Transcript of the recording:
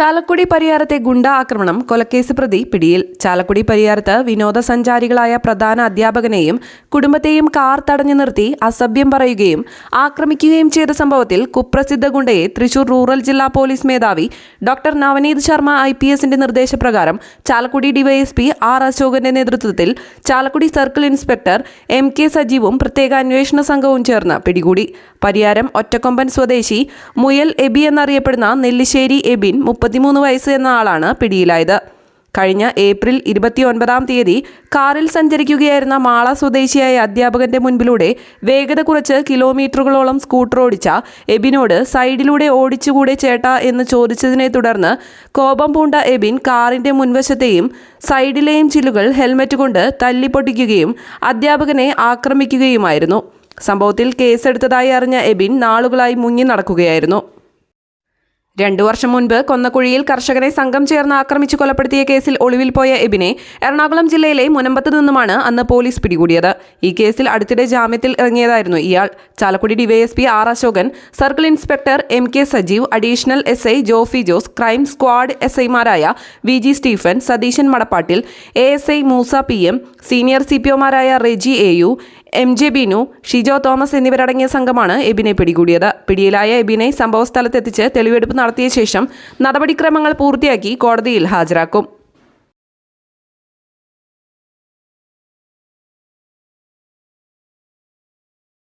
ചാലക്കുടി പരിയാരത്തെ ഗുണ്ടാ ആക്രമണം കൊലക്കേസ് പ്രതി പിടിയിൽ. ചാലക്കുടി പരിയാരത്ത് വിനോദസഞ്ചാരികളായ പ്രധാന അധ്യാപകനെയും കുടുംബത്തെയും കാർ തടഞ്ഞു നിർത്തി അസഭ്യം പറയുകയും ആക്രമിക്കുകയും ചെയ്ത സംഭവത്തിൽ കുപ്രസിദ്ധ ഗുണ്ടയെ തൃശൂർ റൂറൽ ജില്ലാ പോലീസ് മേധാവി doctor Navneet Sharma I P എസിന്റെ നിർദ്ദേശപ്രകാരം ചാലക്കുടി ഡിവൈഎസ്പി ആർ അശോകന്റെ നേതൃത്വത്തിൽ Chalakudy circle inspector M K സജീവും പ്രത്യേക അന്വേഷണ സംഘവും ചേർന്ന് പിടികൂടി. പരിയാരം ഒറ്റക്കൊമ്പൻ സ്വദേശി മുയൽ എബി എന്നറിയപ്പെടുന്ന നെല്ലിശ്ശേരി എബിൻ മുപ്പത്തിമൂന്ന് വയസ്സ് എന്ന ആളാണ് പിടിയിലായത്. കഴിഞ്ഞ ഏപ്രിൽ ഇരുപത്തിയൊൻപതാം തീയതി കാറിൽ സഞ്ചരിക്കുകയായിരുന്ന മാള സ്വദേശിയായ അധ്യാപകന്റെ മുൻപിലൂടെ വേഗത കുറച്ച് കിലോമീറ്ററുകളോളം സ്കൂട്ടർ ഓടിച്ച എബിനോട് സൈഡിലൂടെ ഓടിച്ചുകൂടെ ചേട്ടാ എന്ന് ചോദിച്ചതിനെ തുടർന്ന് കോപം പൂണ്ട എബിൻ കാറിന്റെ മുൻവശത്തെയും സൈഡിലെയും ചില്ലുകൾ ഹെൽമറ്റ് കൊണ്ട് തല്ലിപ്പൊട്ടിക്കുകയും അധ്യാപകനെ ആക്രമിക്കുകയുമായിരുന്നു. സംഭവത്തിൽ കേസെടുത്തതായി അറിഞ്ഞ എബിൻ നാളുകളായി മുങ്ങി നടക്കുകയായിരുന്നു. രണ്ടു വർഷം മുൻപ് കൊന്നക്കുഴിയിൽ കർഷകനെ സംഘം ചേർന്ന് ആക്രമിച്ചു കൊലപ്പെടുത്തിയ കേസിൽ ഒളിവിൽ പോയ എബിനെ എറണാകുളം ജില്ലയിലെ മുനമ്പത്ത് നിന്നുമാണ് അന്ന് പോലീസ് പിടികൂടിയത്. ഈ കേസിൽ അടുത്തിടെ ജാമ്യത്തിൽ ഇറങ്ങിയതായിരുന്നു ഇയാൾ. Chalakudy DYSP R Ashokan circle inspector M K Sajeev additional S I Jofy Jose crime squad S ഐമാരായ V G Stephen Satheesan മടപ്പാട്ടിൽ A S I Moosa P M senior C P ഒമാരായ Reji A U M J Binu Shijo Thomas എന്നിവരടങ്ങിയ സംഘമാണ് എബിനെ പിടികൂടിയത്. പിടിയിലായ എബിനെ സംഭവസ്ഥലത്തെത്തിച്ച് തെളിവെടുപ്പ് നടത്തിയ ശേഷം നടപടിക്രമങ്ങൾ പൂർത്തിയാക്കി കോടതിയിൽ ഹാജരാക്കും.